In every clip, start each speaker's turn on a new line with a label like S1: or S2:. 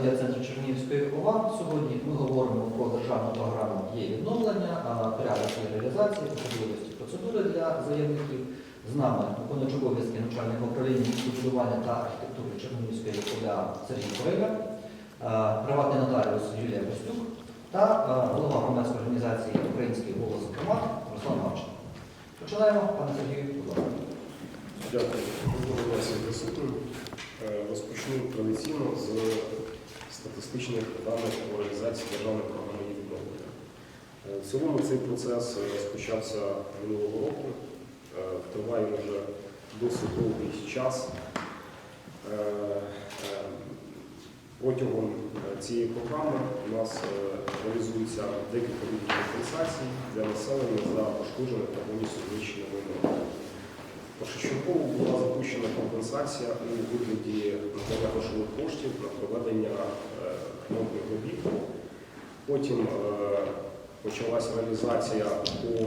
S1: медіа центру Чернігівської ОВА. Сьогодні ми говоримо про державну програму є відновлення, порядок її реалізації, особливості процедури для заявників. З нами виконуючи обов'язки начальника управління містобудування та архітектури Чернігівської ОВА Сергій Корига, а, приватний нотаріус Юлія Костюк та голова громадської організації Український голос громад Руслан Марченко. Починаємо, пане Сергію, будь ласка.
S2: Дякую. Е, Розпочну традиційно з статистичних даних по реалізації державної програми «Є відновлення». Е, В цілому цей процес е, розпочався минулого року, Е, триває вже досить довгий час. Протягом цієї програми у нас реалізується декілька видів компенсацій для населення за пошкоджене та повністю знищене майно. Першочергово була запущена компенсація у вигляді надання грошових коштів на проведення е, ремонтних робіт. Потім е, почалася реалізація по е,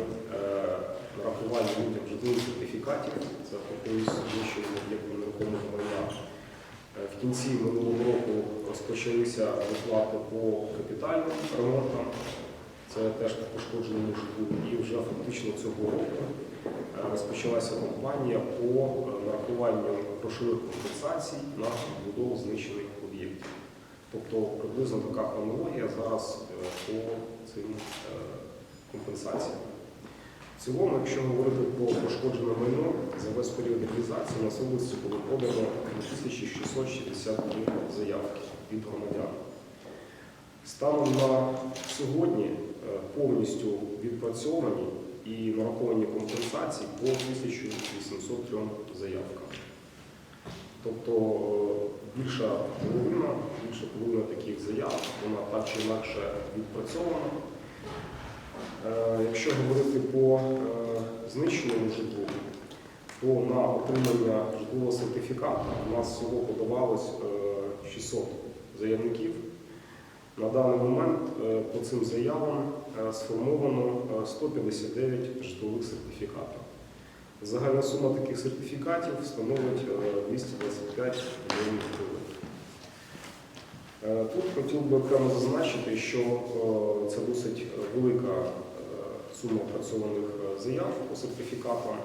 S2: нарахуванню людям житлових сертифікатів за повністю знищення об'єктів нерухомого майна. Е, В кінці минулого року розпочалися виплати по капітальним ремонтам. Це теж по пошкодженому житлу. І вже фактично цього року е, розпочалася кампанія по е, нарахуванню грошових компенсацій на будову знищених об'єктів. Тобто приблизно така хронологія зараз е, по цим е, компенсаціям. В цілому, якщо говорити про пошкоджене майно, за весь період реалізації на області було подано 2663 заявки від громадян. Станом на сьогодні повністю відпрацьовані і нараховані компенсації по 1803 заявкам. Тобто е, більша половина, більша половина таких заяв, вона так чи інакше відпрацьована. Е, Якщо говорити по е, знищеному житлу, то на отримання житлового сертифікату у нас всього подавалось е, 600 заявників. На даний момент по цим заявам сформовано е, 159 житлових сертифікатів. Загальна сума таких сертифікатів становить е, 225 мільйонів гривень. Е, Тут хотів би окремо зазначити, що е, це досить велика е, сума опрацьованих е, заяв по сертифікатам,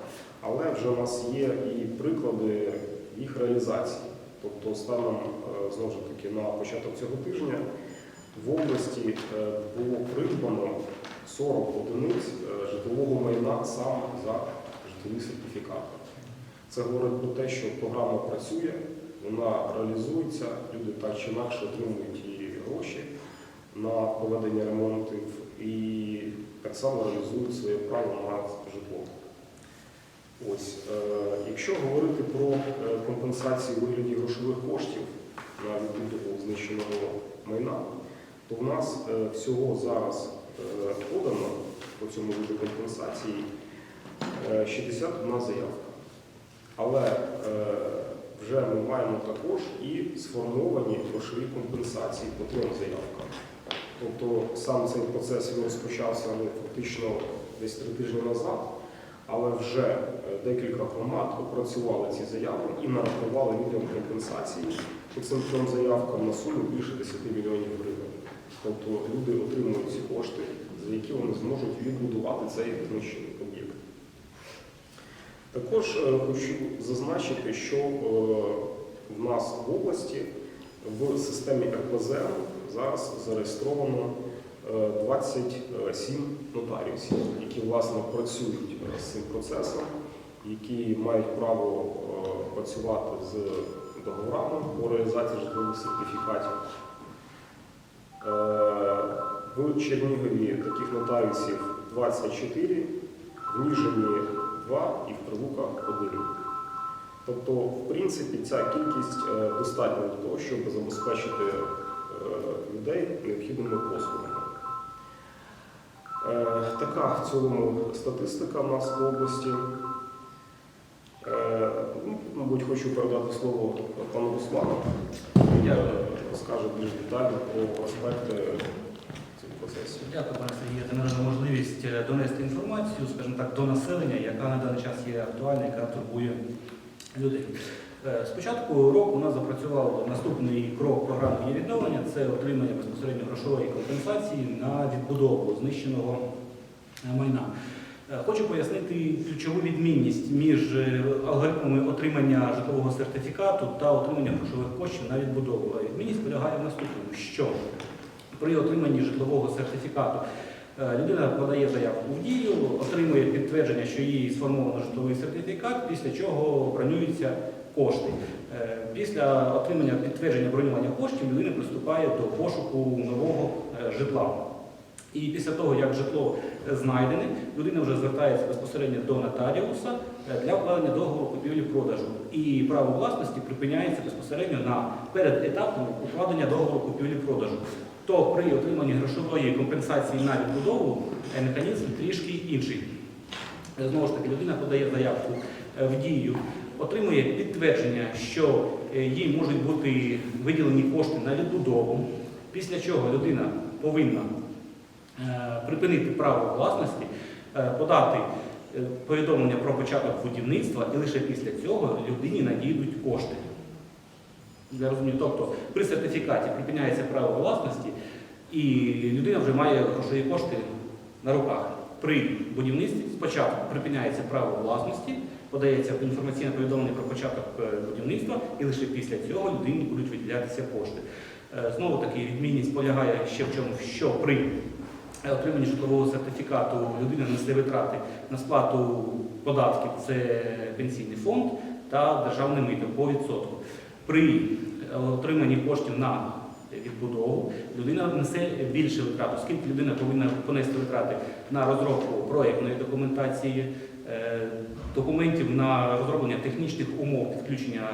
S2: але вже у нас є і приклади їх реалізації. Тобто, станом е, знову ж таки на початок цього тижня в області е, було придбано 40 одиниць е, житлового майна саме за житлові сертифікати. Це говорить про те, що програма працює, вона реалізується, люди так чи інакше отримують і гроші на проведення ремонтів і так само реалізують своє право на житло. Ось, е, якщо говорити про компенсацію вигляді грошових коштів на відбудову знищеного майна, то в нас е, всього зараз е, подано по цьому виду компенсації е, 61 заявка. Але е, вже ми маємо також і сформовані грошові компенсації по трьом заявкам. Тобто сам цей процес розпочався ну, фактично десь три тижні назад, але вже е, декілька громад опрацювали ці заяви і нарахували людям компенсації по цим трьом заявкам на суму більше 10 мільйонів гривень. Тобто люди отримують ці кошти, за які вони зможуть відбудувати цей знищений об'єкт. Також е, хочу зазначити, що е, в нас в області в системі РПЗР зараз зареєстровано е, 27 нотаріусів, які власне працюють е, з цим процесом, які мають право е, працювати з договорами по реалізації житлових сертифікатів. Е, В Чернігові таких нотаріусів 24, в Ніжині 2 і в Прилуках 1. Тобто, в принципі, ця кількість е, достатня для того, щоб забезпечити е, людей необхідними послугами. Така в цілому статистика в нас в області. Е, Мабуть, хочу передати слово пану Руслану. Він е, розкаже більш детально про аспекти цих процесів.
S3: Дякую, пане Сергію, за надану можливість е, донести інформацію, скажімо так, до населення, яка на даний час є актуальна, яка турбує людей. Е, З початку року у нас запрацював наступний крок програми є відновлення це отримання безпосередньо грошової компенсації на відбудову знищеного е, майна. Е, Хочу пояснити ключову відмінність між е, алгоритмами отримання житлового сертифікату та отримання грошових коштів на відбудову. А Відмінність полягає в наступному, що при отриманні житлового сертифікату е, людина подає заявку в дію, отримує підтвердження, що їй сформовано житловий сертифікат, після чого бронюються кошти. Е, Після отримання підтвердження бронювання коштів людина приступає до пошуку нового е, житла. І після того, як житло знайдене, людина вже звертається безпосередньо до нотаріуса е, для укладення договору купівлі-продажу. І право власності припиняється безпосередньо на перед етапом укладення договору купівлі-продажу. То при отриманні грошової компенсації на відбудову е, механізм трішки інший. Е, Знову ж таки, людина подає заявку е, в дію, отримує підтвердження, що е, їй можуть бути виділені кошти на відбудову, після чого людина повинна е, припинити право власності, е, подати е, повідомлення про початок будівництва, і лише після цього людині надійдуть кошти. Я розумію, тобто при сертифікаті припиняється право власності, і людина вже має грошові кошти на руках. При будівництві спочатку припиняється право власності, подається інформаційне повідомлення про початок е, будівництва, і лише після цього людині будуть виділятися кошти. Е, Знову таки відмінність полягає ще в чому, що при е, отриманні житлового сертифікату людина несе витрати на сплату податків, це пенсійний фонд та державне мито по відсотку. При е, отриманні коштів на відбудову людина несе більше витрат, оскільки людина повинна понести витрати на розробку проєктної документації, е, документів на розроблення технічних умов підключення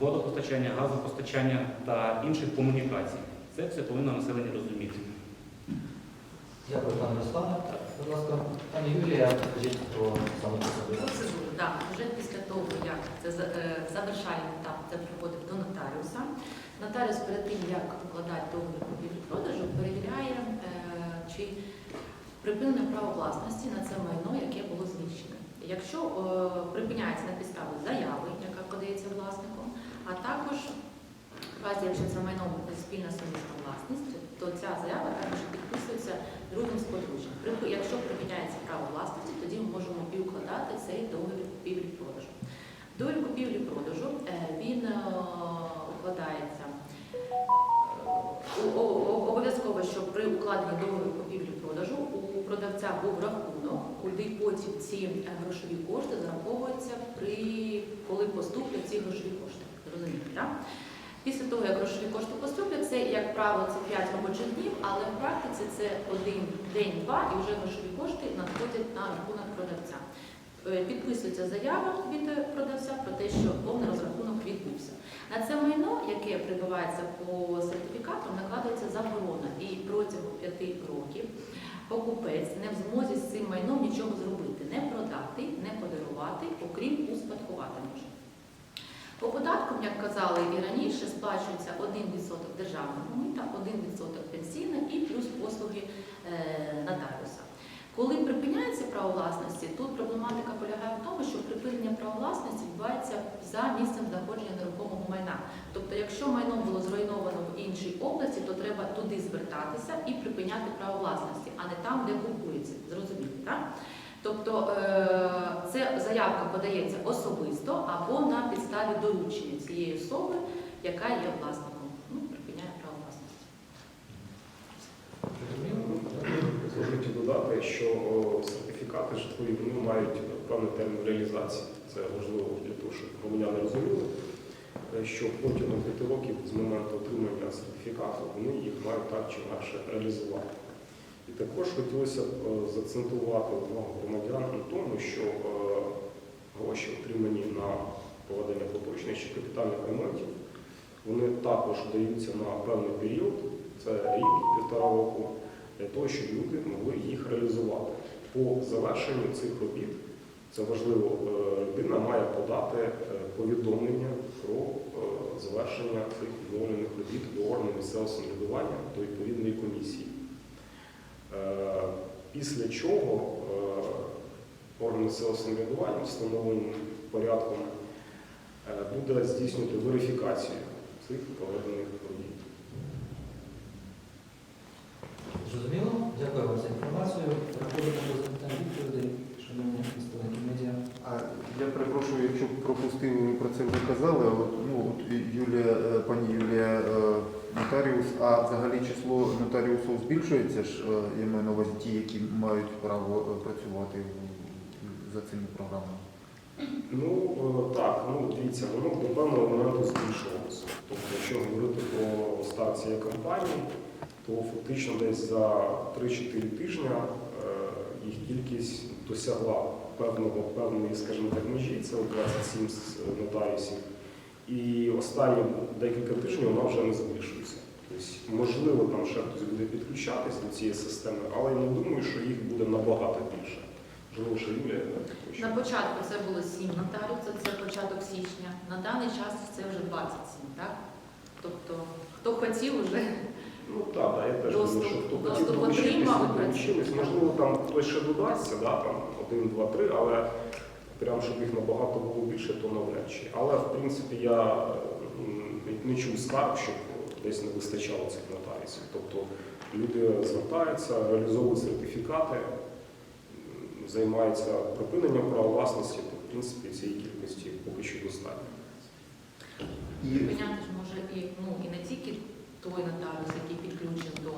S3: водопостачання, газопостачання та інших комунікацій. Це все повинно населення розуміти.
S1: Дякую, пане Руслане. Будь ласка, пані Юлія, скажіть про саме процедуру.
S4: Так. Вже після того, як це е, завершальний етап, це приходить до нотаріуса. Нотаріус перед тим, як укладати договір купівлі-продажу, перевіряє, е, чи припинене право власності на це майно, яке було знищене. Якщо е, припиняється на підставі заяви, яка подається власником, а також в разі, якщо це майно спільна сумісна власність, то ця заява також підписується другим сподружжям. Якщо припиняється право власності, тоді ми можемо і укладати цей договір купівлі-продажу. Договір купівлі-продажу е, він е, укладається е, обов'язково, що при укладенні договору купівлі-продажу у продавця був рахунок, куди потім ці грошові кошти зараховуються при коли поступлять ці грошові кошти. Розумієте, так? Після того, як грошові кошти поступлять, це, як правило, це 5 робочих днів, але в практиці це один день-два і вже грошові кошти надходять на рахунок продавця. Е, Підписується заява від продавця про те, що повний розрахунок відбувся. На це майно, яке прибувається по сертифікату, накладається заборона, і протягом 5 років покупець не в змозі з цим майном нічого зробити, не продати, не подарувати, окрім успадкувати може. По податкам, як казали і раніше, сплачується 1% державного мита, 1% пенсійне і плюс послуги е, нотаріуса. Коли припиняється право власності, тут проблематика полягає в тому, що припинення права власності відбувається за місцем знаходження нерухомого майна. Тобто, якщо майно було зруйновано в іншій області, то треба туди звертатися і припиняти право власності, а не там, де купується. Зрозуміли, так? Тобто е, це заявка подається особисто або на підставі доручення цієї особи, яка є власником. Ну, припиняє право власності.
S2: Хочу додати, що сертифікати житлові вони мають певний термін реалізації. Це важливо для того, щоб громадяни розуміли, е, що протягом п'яти років з моменту отримання сертифікату вони їх мають так чи інакше реалізувати. І також хотілося б е, заакцентувати увагу громадян на тому, що е, гроші, отримані на проведення поточних чи капітальних ремонтів, вони також даються на певний період, це рік, півтора року, для того, щоб люди могли їх реалізувати. По завершенню цих робіт, це важливо, е, людина має подати повідомлення про завершення цих відновлених робіт до органу місцевого самоврядування до відповідної комісії. Е, Після чого е, орган місцевого самоврядування встановленим порядком е, буде здійснювати верифікацію цих проведених робіт.
S1: Зрозуміло? Дякую вам за інформацію. Переходимо до запитань відповідей, шановні представники медіа.
S5: А я перепрошую, якщо пропустив, ви про це вже казали. От, ну, от Юлія, пані Юлія е, нотаріус, а взагалі число нотаріусів збільшується ж, е, я маю на увазі ті, які мають право е, працювати за цими програмами.
S2: Ну е, так, ну дивіться, воно до певного моменту збільшувалося. Тобто, якщо говорити про старт цієї кампанії, то фактично десь за 3-4 тижні їх кількість досягла певного певної, скажімо так, межі, це от 27 з- нотаріусів. І останні декілька тижнів вона вже не збільшується. Тобто, можливо, там ще хтось буде підключатись до цієї системи, але я не думаю, що їх буде набагато більше. Можливо, ще Юлія.
S4: На початку це було 7 нотаріусів, це початок січня. На даний час це вже 27, так? Тобто, хто хотів вже
S2: Ну так, да, я теж думаю, що хто хотів долучитись. Можливо, там хтось ще додасться, да, там один, два, три, але прям щоб їх набагато було більше, то навряд чи. Але в принципі я не- чув скарг, щоб десь не вистачало цих нотаріусів. Тобто люди звертаються, реалізовують сертифікати, займаються припиненням права власності, то в принципі цієї кількості поки що достатньо.
S5: І
S4: ж може і, ну, і не тільки той нотаріус, який підключений до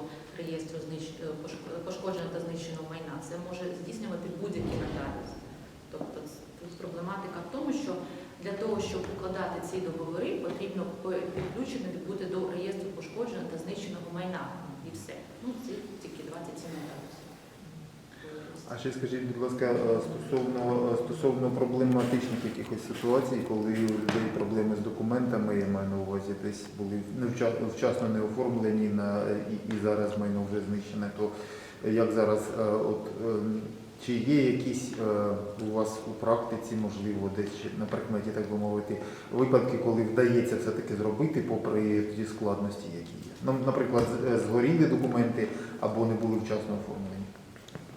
S4: реєстру знищ- е, пошкодженого та знищеного майна. Це може здійснювати будь-який нотаріус. Тобто проблематика в тому, що для того, щоб укладати ці договори, потрібно по- підключений бути до реєстру пошкодженого та знищеного майна. І все. Ну, це тільки 27 нотаріусів.
S5: А ще скажіть, будь ласка, е, стосовно, е, стосовно проблематичних якихось ситуацій, коли у людей проблеми з документами, я маю на увазі, десь були вчасно не оформлені на, і, і зараз майно вже знищене, то як зараз, е, от, е, чи є якісь е, у вас у практиці, можливо, десь на прикметі, так би мовити, випадки, коли вдається все-таки зробити, попри ті складності, які є? Ну, наприклад, е, згоріли документи або не були вчасно оформлені.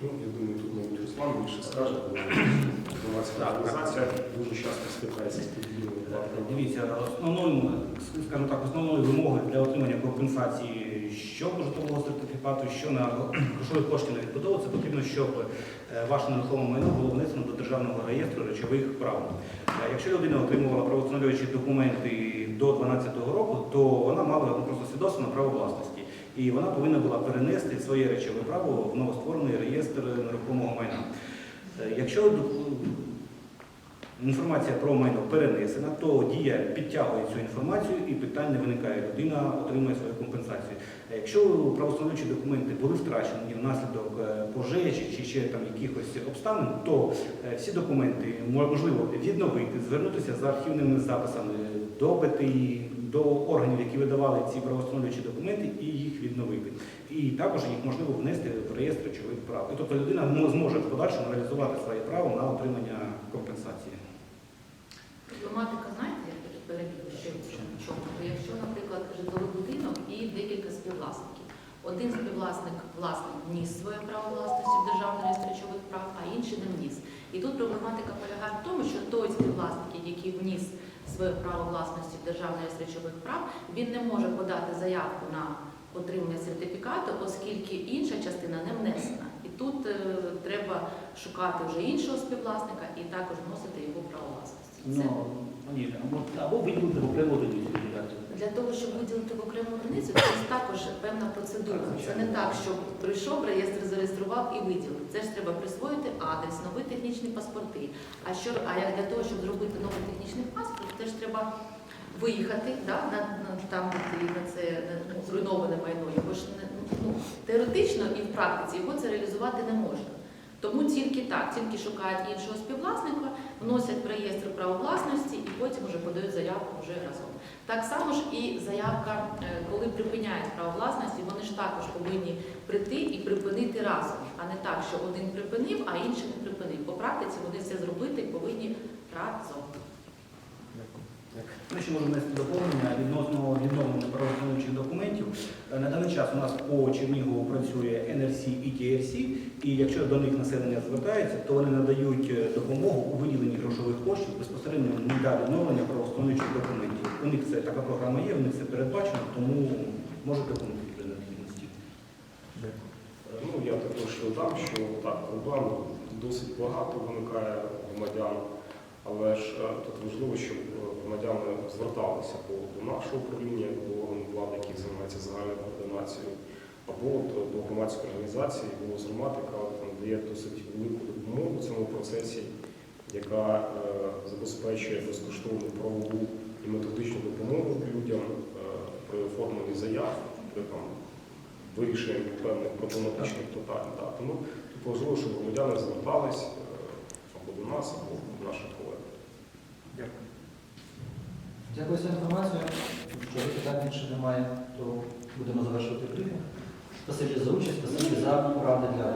S2: Ну, я думаю, тут мабуть Руслан більше скаже, бо громадська організація дуже часто стикається з подібними випадками.
S3: Дивіться, основною, скажімо так, основною вимогою для отримання компенсації що житлового сертифікату, що на грошові кошти на відбудову, це потрібно, щоб е, ваше нерухоме майно було внесено до державного реєстру речових прав. Е, Якщо людина отримувала правоустановлюючі документи до 2012 року, то вона мала просто свідоцтво на право власності. І вона повинна була перенести своє речове право в новостворений реєстр нерухомого майна. Е, Якщо інформація про майно перенесена, то дія підтягує цю інформацію і питань не виникає. Людина отримує свою компенсацію. Якщо правоустановлюючі документи були втрачені внаслідок е, пожежі чи ще там якихось обставин, то е, всі документи можливо відновити, звернутися за архівними записами, допити до органів, які видавали ці правоустановлюючі документи, і їх відновити. І також їх можливо внести в реєстр речових прав. І тобто людина мо- зможе в подальшому реалізувати своє право на отримання компенсації.
S4: Проблематика, знаєте, перебіги, що в чому? Якщо, наприклад, житловий будинок і декілька співвласників. Один співвласник власник вніс своє право власності в державний реєстр речових прав, а інший не вніс. І тут проблематика полягає в тому, що той співвласник, який вніс своє право власності державних речових прав, він не може подати заявку на отримання сертифікату, оскільки інша частина не внесена. І тут е, треба шукати вже іншого співвласника і також вносити його право власності. Це
S3: Ну, Юля, або, або виділити в окрему одиницю делегацію.
S4: для того, щоб виділити в окрему одиницю, це ж також певна процедура. Це не так, що прийшов, реєстр зареєстрував і виділив. Це ж треба присвоїти адрес, нові технічні паспорти. А що а як для того, щоб зробити новий технічний паспорт, теж треба виїхати да, на, на там, де на це на, ну, зруйноване майно. Його ж не ну, теоретично і в практиці його це реалізувати не можна. Тому тільки так, тільки шукають іншого співвласника, вносять в реєстр право власності і потім вже подають заявку вже разом. Так само ж і заявка, е, коли припиняють право власності, вони ж також повинні прийти і припинити разом, а не так, що один припинив, а інший не припинив. По практиці вони це зробити повинні разом.
S3: Ми ще можемо внести доповнення відносно відновлення правоустановчих документів. Е, На даний час у нас по Чернігову працює NRC і TRC, і якщо до них населення звертається, то вони надають е, допомогу у виділенні грошових коштів безпосередньо для відновлення правоустановчих документів. У них це така програма є, у них це передбачено, тому можете допомогти при необхідності.
S2: Ну, я також додам, що так, проблем досить багато виникає громадян, але ж е, тут важливо, щоб громадяни зверталися або до нашого управління, до органу влади, який займається загальною координацією, або до, громадської організації, «Зромат», яка надає досить велику допомогу в цьому процесі, яка е, забезпечує безкоштовну правову і методичну допомогу людям е, при оформленні заяв, при там, вирішенням певних проблематичних питань. Так. Тому важливо, щоб громадяни звертались е, або до нас, або до наших колег.
S5: Дякую.
S1: Дякую за інформацію. Якщо питань більше немає, то будемо завершувати брифінг. Спасибі за участь, спасибі за поради для.